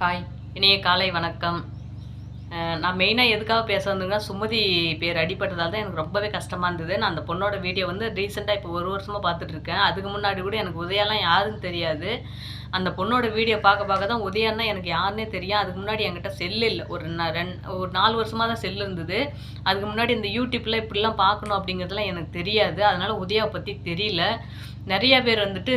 Hi இனிய காலை வணக்கம். நான் மெயினாக எதுக்காக பேச சுமதி பேர் அடிபட்டதால் தான் எனக்கு ரொம்பவே கஷ்டமாக இருந்தது. நான் அந்த பொண்ணோட வீடியோ வந்து ரீசெண்டாக இப்போ ஒரு வருஷமாக பார்த்துட்ருக்கேன் அதுக்கு முன்னாடி கூட எனக்கு உதயாலாம் யாருன்னு தெரியாது. அந்த பொண்ணோட வீடியோ பார்க்க பார்க்க தான் உதயான்னா எனக்கு யாருன்னே தெரியும். அதுக்கு முன்னாடி என்கிட்ட செல்லு இல்லை. ஒரு ரெண் ஒரு நாலு வருஷமாக தான் செல்லு இருந்தது. அதுக்கு முன்னாடி இந்த யூடியூப்பில் இப்படிலாம் பார்க்கணும் அப்படிங்கிறதுலாம் எனக்கு தெரியாது. அதனால் உதயாவை பற்றி தெரியல. நிறைய பேர் வந்துட்டு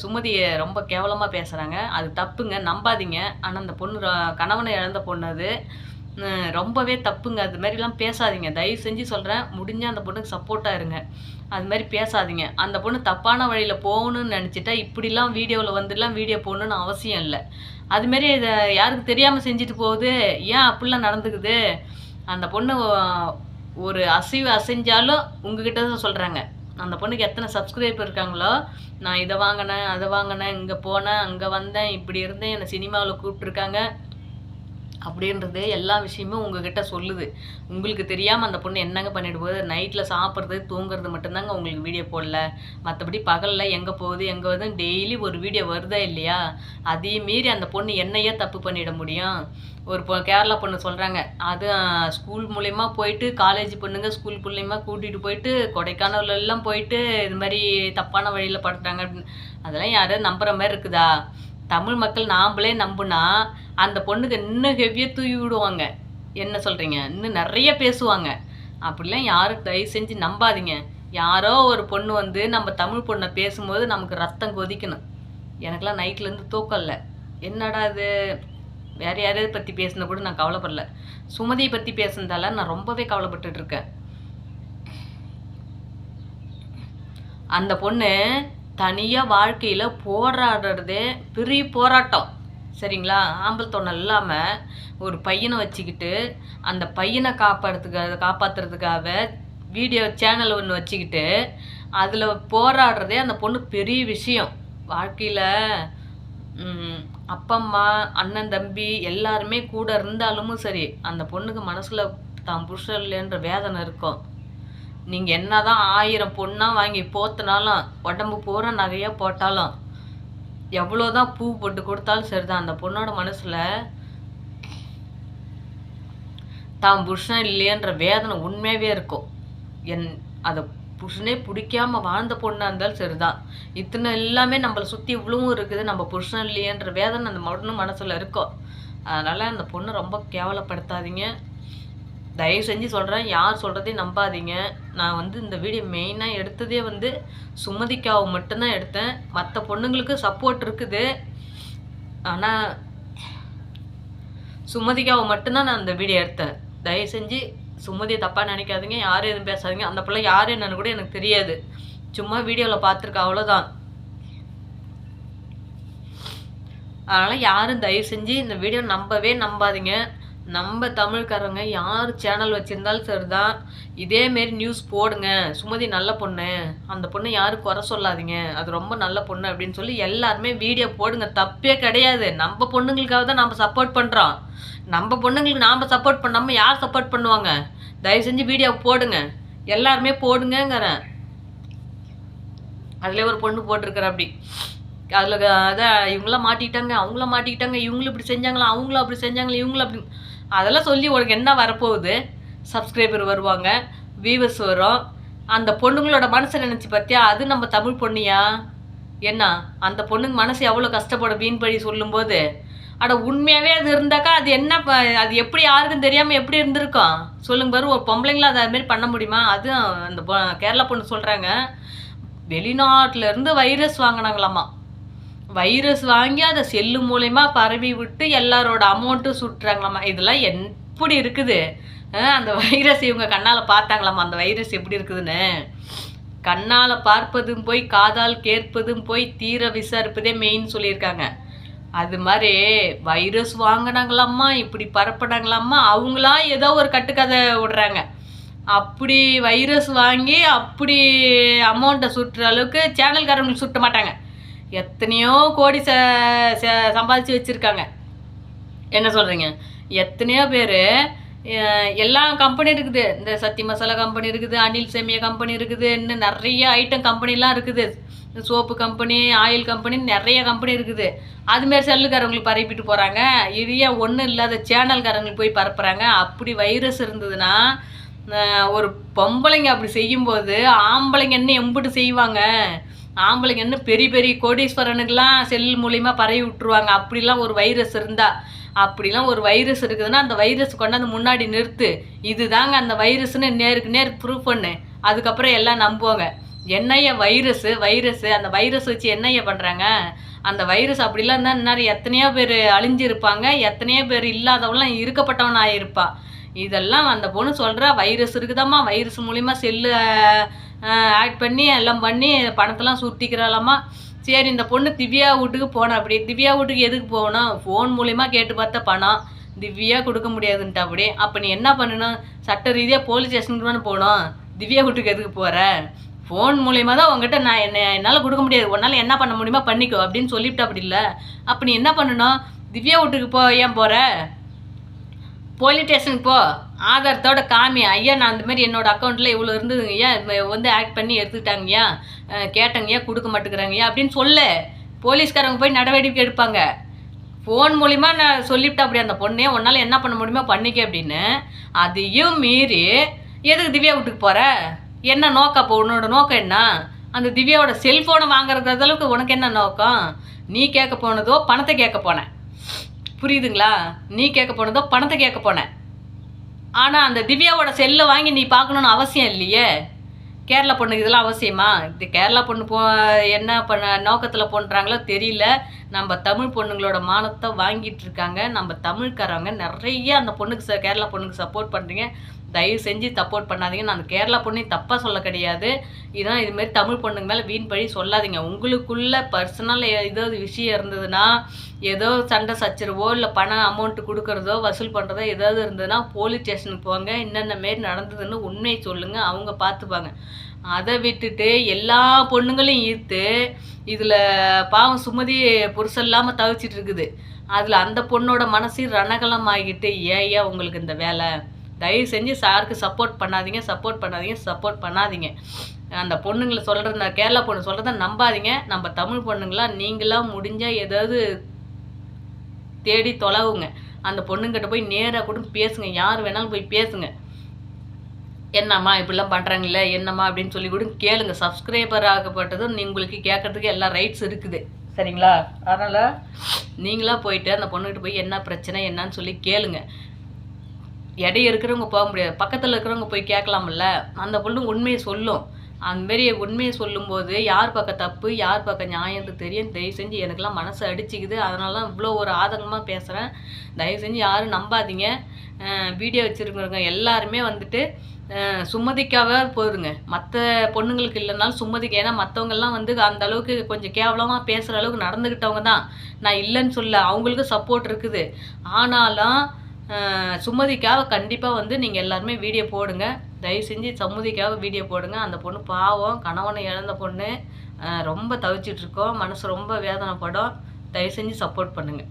சுமதியை ரொம்ப கேவலமாக பேசுகிறாங்க அது தப்புங்க நம்பாதீங்க. ஆனால் அந்த பொண்ணு கணவனை இழந்த பொண்ணு அது. ரொம்பவே தப்புங்க. அது மாதிரிலாம் பேசாதீங்க. தயவு செஞ்சு சொல்கிறேன் முடிஞ்சால் அந்த பொண்ணுக்கு சப்போர்ட்டாக இருங்க. அது மாதிரி பேசாதீங்க. அந்த பொண்ணு தப்பான வழியில் போகணும்னு நினச்சிட்டா இப்படிலாம் வீடியோவில் வந்துலாம் வீடியோ போகணுன்னு அவசியம் இல்லை. அதுமாரி இதை யாருக்கு தெரியாமல் செஞ்சுட்டு போகுது? ஏன் அப்படிலாம் நடந்துக்குது? அந்த பொண்ணு ஒரு அசைவு அசைஞ்சாலும் உங்ககிட்ட தான் சொல்கிறாங்க அந்த பொண்ணுக்கு எத்தனை சப்ஸ்கிரைபர் இருக்காங்களோ நான் இதை வாங்கினேன் அதை வாங்கினேன் இங்கே போனேன் அங்கே வந்தேன் இப்படி இருந்தேன் என்னை சினிமாவில் கூப்பிட்ருக்காங்க அப்படின்றது எல்லா விஷயமும் உங்ககிட்ட சொல்லுது. உங்களுக்கு தெரியாமல் அந்த பொண்ணு என்னங்க பண்ணிட்டு போகுது? நைட்டில் சாப்பிட்றது தூங்குறது மட்டும்தாங்க உங்களுக்கு வீடியோ போடல. மற்றபடி பகலில் எங்கே போகுது எங்கே வருது? டெய்லி ஒரு வீடியோ வருதா இல்லையா? அதையும் மீறி அந்த பொண்ணு என்னையே தப்பு பண்ணிட முடியும். ஒரு பொ கேரளா பொண்ணு சொல்கிறாங்க அது ஸ்கூல் மூலயமா போயிட்டு காலேஜ் பொண்ணுங்க ஸ்கூல் மூலயமா கூட்டிகிட்டு போயிட்டு கொடைக்கானல் எல்லாம் போயிட்டு இது மாதிரி தப்பான வழியில் படுத்துட்டாங்க அப்படின்னு. அதெல்லாம் யாரும் நம்புகிற மாதிரி இருக்குதா? தமிழ் மக்கள் நாம்பளே நம்புனா அந்த பொண்ணுக்கு இன்னும் ஹெவியாக தூவி விடுவாங்க. என்ன சொல்கிறீங்க இன்னும் நிறைய பேசுவாங்க. அப்படிலாம் யாரும் தயவு செஞ்சு நம்பாதீங்க. யாரோ ஒரு பொண்ணு வந்து நம்ம தமிழ் பொண்ணை பேசும்போது நமக்கு ரத்தம் கொதிக்கணும். எனக்கெல்லாம் நைட்லேருந்து தூக்கம் இல்லை. என்னடா இது? வேற யாரையாவது பற்றி பேசின கூட நான் கவலைப்படல. சுமதியை பற்றி பேசுனதால நான் ரொம்பவே கவலைப்பட்டுட்டு இருக்கேன். அந்த பொண்ணு தனியாக வாழ்க்கையில் போராடுறதே பெரிய போராட்டம். சரிங்களா? ஆம்பல் இல்லாமல் ஒரு பையனை வச்சுக்கிட்டு அந்த பையனை காப்பாற்றுறதுக்காக காப்பாற்றுறதுக்காக வீடியோ சேனல் ஒன்று வச்சுக்கிட்டு அதில் போராடுறதே அந்த பொண்ணு பெரிய விஷயம். வாழ்க்கையில் அப்பா அம்மா அண்ணன் தம்பி எல்லாருமே கூட இருந்தாலும் சரி அந்த பொண்ணுக்கு மனசில் தான் புருஷன் இல்லைன்ற வேதனை இருக்கும். நீங்கள் என்ன தான் ஆயிரம் பொண்ணாக வாங்கி போத்தினாலும் உடம்பு பூரா நகையாக போட்டாலும் எவ்வளோ தான் பூ போட்டு கொடுத்தாலும் சரிதான். அந்த பொண்ணோட மனசில் தான் புருஷன் இல்லையன்ற வேதனை உண்மையாகவே இருக்கும். என் அதை புருஷனே பிடிக்காம வாழ்ந்த பொண்ணாக இருந்தாலும் சரிதான். இத்தனை எல்லாமே நம்மளை சுற்றி இவ்வளவும் இருக்குது. நம்ம புருஷன் இல்லையன்ற வேதனை அந்த பொண்ணு மனசில் இருக்கும். அதனால் அந்த பொண்ணை ரொம்ப கேவலப்படுத்தாதீங்க. தயவு செஞ்சு சொல்கிறேன் யார் சொல்கிறதையும் நம்பாதீங்க. நான் வந்து இந்த வீடியோ மெயினாக எடுத்ததே வந்து சுமதிக்காவை மட்டும்தான் எடுத்தேன். மற்ற பொண்ணுங்களுக்கு சப்போர்ட் இருக்குது. ஆனால் சுமதிக்காவை மட்டும்தான் நான் இந்த வீடியோ எடுத்தேன். தயவு செஞ்சு சுமதியை தப்பாக நினைக்காதீங்க யாரும் எதுவும் பேசாதீங்க. அந்த பிள்ளை யார் என்னன்னு கூட எனக்கு தெரியாது. சும்மா வீடியோவில் பார்த்துருக்கேன் அவ்வளோதான் அதனால் யாரும் தயவு செஞ்சு இந்த வீடியோ நம்பவே நம்பாதீங்க. நம்ம தமிழ்காரங்க யார் சேனல் வச்சுருந்தாலும் சரிதான். இதேமாரி நியூஸ் போடுங்க. சுமதி நல்ல பொண்ணு. அந்த பொண்ணை யாரும் குறை சொல்லாதீங்க. அது ரொம்ப நல்ல பொண்ணு அப்படின்னு சொல்லி எல்லாருமே வீடியோ போடுங்க. தப்பே கிடையாது. நம்ம பொண்ணுங்களுக்காக தான் நம்ம சப்போர்ட் பண்ணுறோம் நம்ம பொண்ணுங்களுக்கு நாம் சப்போர்ட் பண்ணாமல் யார் சப்போர்ட் பண்ணுவாங்க? தயவு செஞ்சு வீடியோ போடுங்க. எல்லாருமே போடுங்கங்கிறேன். அதில் ஒரு பொண்ணு போட்டிருக்கிற அப்படி அதில் அதான் இவங்களாம் மாட்டிக்கிட்டாங்க அவங்கள மாட்டிக்கிட்டாங்க இவங்களும் இப்படி செஞ்சாங்களா அவங்களும் அப்படி செஞ்சாங்களா இவங்களும் அப்படி அதெல்லாம் சொல்லி உனக்கு என்ன வரப்போகுது? சப்ஸ்கிரைபர் வருவாங்க வியூவர்ஸ் வரும். அந்த பொண்ணுங்களோட மனசை நினச்சி பார்த்தியா அது நம்ம தமிழ் பொண்ணியா? என்ன? அந்த பொண்ணுங்க மனசு எவ்வளோ கஷ்டப்படும் வீண் பழி சொல்லும்போது அட உண்மையாகவே அது இருந்தாக்கா அது என்ன ப- அது எப்படி யாருக்கும் தெரியாமல் எப்படி இருந்திருக்கும்? சொல்லுங்க பாரு ஒரு பொம்பளைங்களும் அதை அதுமாரி பண்ண முடியுமா? அதுவும் அந்த பொ- கேரளா பொண்ணு சொல்கிறாங்க வெளிநாட்டிலேருந்து வைரஸ் வாங்கினாங்களாமா? வைரஸ் வாங்கி அதை செல்லு மூலயமா பரவி விட்டு எல்லாரோட அமௌண்ட்டும் சுட்டுறாங்களாமா? இதெல்லாம் எப்படி இருக்குது? அந்த வைரஸ் இவங்க கண்ணால் பார்த்தாங்களாமா? அந்த வைரஸ் எப்படி இருக்குதுன்னு? கண்ணால் பார்ப்பதும் போய் காதால் கேட்பதும் போய் தீர விசாரிப்பதே மெயின் சொல்லியிருக்காங்க. அது மாதிரி வைரஸ் வாங்கினாங்களாம்மா இப்படி பரப்பினாங்களாம்மா அவங்களா ஏதோ ஒரு கட்டுக்கதை விடுறாங்க. அப்படி வைரஸ் வாங்கி அப்படி அமௌண்ட்டை சுட்டுற அளவுக்கு சேனல்காரங்களுக்கு சுட்ட மாட்டாங்க. எத்தனையோ கோடி ச ச- சம்பாதிச்சு வச்சுருக்காங்க. என்ன சொல்கிறீங்க எத்தனையோ பேர் எல்லா கம்பெனி இருக்குது. இந்த சக்தி மசாலா கம்பெனி இருக்குது அனில் சேமியா கம்பெனி இருக்குது இன்னும் நிறைய ஐட்டம் கம்பெனிலாம் இருக்குது. சோப்பு கம்பெனி ஆயில் கம்பெனி நிறைய கம்பெனி இருக்குது. அதுமாரி செல்லுக்காரங்களுக்கு பரப்பிட்டு போகிறாங்க இது ஏன் ஒன்றும் இல்லாத சேனல்காரங்களுக்கு போய் பரப்புகிறாங்க அப்படி வைரஸ் இருந்ததுன்னா ஒரு பொம்பளைங்க அப்படி செய்யும்போது ஆம்பளைங்க என்ன எம்பிட்டு செய்வாங்க? ஆம்பளைங்க என்ன பெரிய பெரிய கோடீஸ்வரனுக்கெல்லாம் செல் மூலிமா பரவி விட்டுருவாங்க. அப்படிலாம் ஒரு வைரஸ் இருந்தா அப்படிலாம் ஒரு வைரஸ் இருக்குதுன்னா அந்த வைரஸ் கொண்டாந்து முன்னாடி நிறுத்து. இதுதாங்க அந்த வைரஸ்னு நேருக்கு நேர் ப்ரூவ் பண்ணு. அதுக்கப்புறம் எல்லாம் நம்புவாங்க. என்னைய வைரஸ்? வைரஸ்? அந்த வைரஸ் வச்சு என்னைய பண்ணுறாங்க அந்த வைரஸ் அப்படிலாம் இருந்தால் இந்நேரம் எத்தனையோ பேர் அழிஞ்சிருப்பாங்க. எத்தனையோ பேர் இல்லாதவங்களாம் இருக்கப்பட்டவன் ஆகியிருப்பான் இதெல்லாம் அந்த பொண்ணு சொல்கிறா வைரஸ் இருக்குதாம்மா வைரஸ் மூலிமா செல்லு ஆட் பண்ணி எல்லாம் பண்ணி பணத்தெல்லாம் சுட்டிக்கிறாளாம்மா. சரி இந்த பொண்ணு திவ்யா வீட்டுக்கு போனா அப்படி திவ்யா வீட்டுக்கு எதுக்கு போகணும் ஃபோன் மூலிமா கேட்டு பார்த்தா பணம் திவ்யா கொடுக்க முடியாதுன்ட்டு அப்படி அப்போ நீ என்ன பண்ணணும் சட்ட ரீதியாக போலீஸ் ஸ்டேஷனுக்கு தானே போகணும். திவ்யா வீட்டுக்கு எதுக்கு போகிற ஃபோன் மூலிமா தான் உங்ககிட்ட நான் என்ன என்னால் கொடுக்க முடியாது. உன்னால் என்ன பண்ண முடியுமா பண்ணிக்கோ அப்படின்னு சொல்லிவிட்டு அப்படி இல்லை. அப்போ நீ என்ன பண்ணணும் திவ்யா வீட்டுக்கு போ ஏன் போகிற போலீஸ் ஸ்டேஷனுக்கு போ. ஆதாரத்தோட காமி. ஐயா நான் அந்த மாதிரி என்னோட அக்கௌண்ட்டில் இவ்வளோ இருந்ததுங்கய்யா. வந்து ஆக்ட் பண்ணி எடுத்துக்கிட்டாங்கய்யா. கேட்டங்கய்யா கொடுக்க மாட்டேங்கிறாங்கய்யா. அப்படின்னு சொல்லு. போலீஸ்காரங்க போய் நடவடிக்கை எடுப்பாங்க. ஃபோன் மூலிமா நான் சொல்லிவிட்டேன் அப்படி. அந்த பொண்ணே உன்னால் என்ன பண்ண முடியுமோ பண்ணிக்க அப்படின்னு. அதையும் மீறி எதுக்கு திவ்யா வீட்டுக்கு போகிற என்ன நோக்கம்? அப்போ உன்னோட நோக்கம் என்ன? அந்த திவ்யாவோட செல்ஃபோனை வாங்குறதுக்கு அளவுக்கு உனக்கு என்ன நோக்கம்? நீ கேட்க போனதோ பணத்தை கேட்க போனேன் புரியுதுங்களா? நீ கேட்க போனதோ பணத்தை கேட்க போனேன். ஆனால் அந்த திவ்யாவோட செல்லை வாங்கி நீ பார்க்கணுன்னு அவசியம் இல்லையே. கேரளா பொண்ணுக்கு இதெல்லாம் அவசியமா? இது கேரளா பொண்ணு போ என்ன பண்ண நோக்கத்தில் பண்ணுறாங்களோ தெரியல. நம்ம தமிழ் பொண்ணுங்களோட மானத்தை வாங்கிட்டு இருக்காங்க. நம்ம தமிழ்காரவங்க நிறைய அந்த பொண்ணுக்கு ச கேரளா பொண்ணுக்கு சப்போர்ட் பண்ணுறீங்க தயவு செஞ்சு சப்போர்ட் பண்ணாதீங்க. நான் அந்த கேரளா பொண்ணையும் தப்பாக சொல்ல கிடையாது. இதான் இதுமாரி தமிழ் பொண்ணுங்க மேலே வீண் பழி சொல்லாதீங்க. உங்களுக்குள்ள பர்சனல் ஏதாவது விஷயம் இருந்ததுன்னா ஏதோ சண்டை சச்சரவோ இல்லை பணம் அமௌண்ட்டு கொடுக்குறதோ வசூல் பண்ணுறதோ ஏதாவது இருந்ததுன்னா போலீஸ் ஸ்டேஷனுக்கு போங்க. என்னென்ன மாரி நடந்ததுன்னு உண்மையை சொல்லுங்கள் அவங்க பார்த்துப்பாங்க. அதை விட்டுட்டு எல்லா பொண்ணுங்களையும் ஈர்த்து இதில் பாவம் சுமதி புருஷன் இல்லாமல் தவிச்சிட்டு இருக்குது. அதில் அந்த பொண்ணோட மனசு ரணகலம் ஆகிட்டு ஏயா உங்களுக்கு இந்த வேலை? தயவு செஞ்சு சாருக்கு சப்போர்ட் பண்ணாதீங்க சப்போர்ட் பண்ணாதீங்க சப்போர்ட் பண்ணாதீங்க. அந்த பொண்ணுங்களை சொல்கிற நான் கேரளா பொண்ணு சொல்கிறத நம்பாதீங்க. நம்ம தமிழ் பொண்ணுங்களாம் நீங்களாம் முடிஞ்சால் ஏதாவது தேடி தொலைவுங்க. அந்த பொண்ணுங்கிட்ட போய் நேராக கூட பேசுங்க. யார் வேணாலும் போய் பேசுங்க. என்னம்மா இப்படிலாம் பண்ணுறாங்களே என்னம்மா அப்படின்னு சொல்லி கூட கேளுங்க. சப்ஸ்கிரைபர் ஆகப்பட்டதும் உங்களுக்கு கேட்கறதுக்கு எல்லா ரைட்ஸ் இருக்குது. சரிங்களா? அதனால் நீங்களாக போயிட்டு அந்த பொண்ணுக்கிட்ட போய் என்ன பிரச்சனை என்னன்னு சொல்லி கேளுங்க. இடைய இருக்கிறவங்க போக முடியாது. பக்கத்தில் இருக்கிறவங்க போய் கேட்கலாம்ல. அந்த பொண்ணு உண்மையை சொல்லும். அந்தமாரி உண்மையை சொல்லும்போது யார் பக்கம் தப்பு யார் பக்கம் நியாயம்னு தெரியும். தயவு செஞ்சு எனக்கெல்லாம் மனசு அடிச்சுக்குது. அதனால தான் இவ்வளோ ஒரு ஆதங்கமாக பேசுகிறேன் தயவு செஞ்சு யாரும் நம்பாதீங்க. வீடியோ வச்சுருக்கிறவங்க எல்லாருமே வந்துட்டு சுமதிக்காக போதுங்க மற்ற பொண்ணுங்களுக்கு இல்லைனாலும் சுமதிக்கு ஏன்னா மற்றவங்கெல்லாம் வந்து அந்த அளவுக்கு கொஞ்சம் கேவலமாக பேசுகிற அளவுக்கு நடந்துக்கிட்டவங்க தான். நான் இல்லைன்னு சொல்ல அவங்களுக்கும் சப்போர்ட் இருக்குது. ஆனாலும் சுமதிக்காக கண்டிப்பாக வந்து நீங்கள் எல்லாருமே வீடியோ போடுங்க. தயவு செஞ்சு சம்மதிக்காக வீடியோ போடுங்க. அந்த பொண்ணு பாவம் கணவனை இழந்த பொண்ணு. ரொம்ப தவிச்சிட்டு இருக்கோம். மனசு ரொம்ப வேதனைப்படும். தயவு செஞ்சு சப்போர்ட் பண்ணுங்கள்